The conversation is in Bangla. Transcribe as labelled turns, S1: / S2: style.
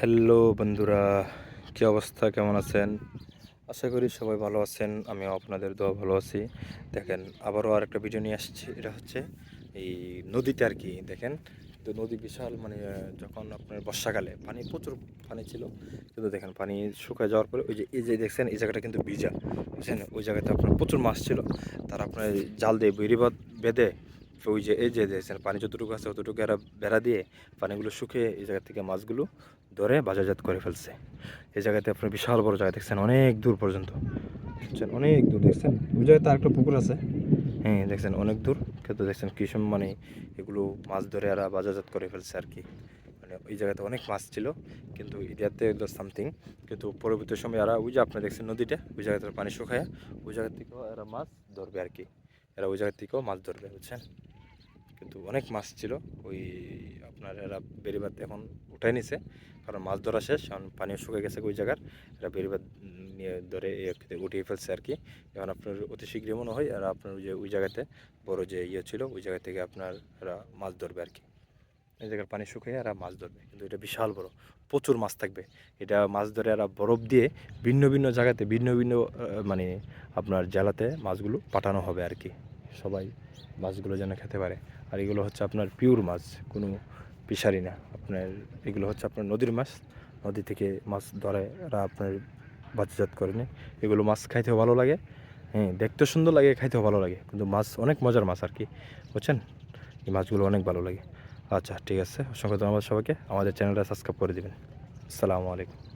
S1: হ্যালো বন্ধুরা, কী অবস্থা? কেমন আছেন? আশা করি সবাই ভালো আছেন, আমিও আপনাদের দোয়া ভালো আছি। দেখেন, আবারও আর একটা ভিডিও নিয়ে আসছি, এটা হচ্ছে এই নদীতে আর কি, দেখেন। তো নদী বিশাল মানে যখন আপনার বর্ষাকালে পানি প্রচুর পানি ছিল, কিন্তু দেখেন, পানি শুকায় যাওয়ার পরে ওই যে, এই যে দেখছেন, এই জায়গাটা কিন্তু ভিজা। বুঝছেন? ওই জায়গাতে আপনার প্রচুর মাছ ছিল। তার আপনার জাল দিয়ে বেরিবাদ বেঁধে ওই যে, এই যে দেখছেন, পানি যতটুকু আছে ততটুকু এরা বেড়া দিয়ে পানিগুলো শুকিয়ে এই জায়গা থেকে মাছগুলো ধরে বাজারজাত করে ফেলছে। এই জায়গাতে আপনি বিশাল বড় জায়গা দেখছেন, অনেক দূর পর্যন্ত। দেখছেন, অনেক দূর, দেখছেন? ওই জায়গায় জায়গাতে আরেকটা পুকুর আছে। হ্যাঁ দেখছেন, অনেক দূর। কিন্তু দেখছেন কি মানে এগুলো মাছ ধরে এরা বাজারজাত করে ফেলছে আর কি। মানে ওই জায়গাতে অনেক মাছ ছিল, কিন্তু এরিয়াতে সামথিং কিন্তু পরবর্তী সময় এরা ওই যে আপনি দেখছেন নদীটা, ওই জায়গাতে পানি শুকায়, ওই জায়গা থেকেও এরা মাছ ধরবে আর কি। এরা ওই জায়গা থেকেও মাছ ধরবে, বুঝছেন? কিন্তু অনেক মাছ ছিল। ওই আপনার এরা বেরিবাদ এখন উঠাই নিছে, কারণ মাছ ধরা শেষ, এখন পানিও শুকে গেছে ওই জায়গার। এরা বেরিবাদ নিয়ে ধরে আর উঠিয়ে ফেলছে আর কি। এখন আপনার অতি শীঘ্রই মনে হয় এরা আপনার যে, ওই জায়গাতে বড় যে ইয়ে ছিল, ওই জায়গা থেকে আপনার এরা মাছ ধরবে আর কি। এই জায়গার পানি শুকিয়ে এরা মাছ ধরবে। কিন্তু এটা বিশাল বড়, প্রচুর মাছ থাকবে। এটা মাছ ধরে এরা বরফ দিয়ে ভিন্ন ভিন্ন জায়গাতে, ভিন্ন ভিন্ন মানে আপনার জেলাতে মাছগুলো পাঠানো হবে আর কি। সবাই মাছগুলো যেন খেতে পারে। আর এগুলো হচ্ছে আপনার পিওর মাছ, কোনো ফিশারি না। আপনার, এগুলো হচ্ছে আপনার নদীর মাছ। নদী থেকে মাছ ধরে এরা আপনার বাচ্চাজাত করে নেয়। এগুলো মাছ খাইতেও ভালো লাগে। হ্যাঁ দেখতে সুন্দর লাগে, খাইতেও ভালো লাগে। কিন্তু মাছ, অনেক মজার মাছ আর কি। বুঝছেন? এই মাছগুলো অনেক ভালো লাগে। আচ্ছা ঠিক আছে। অসংখ্য ধন্যবাদ সবাইকে। আমাদের চ্যানেলটা সাবস্ক্রাইব করে দেবেন। আসসালামু আলাইকুম।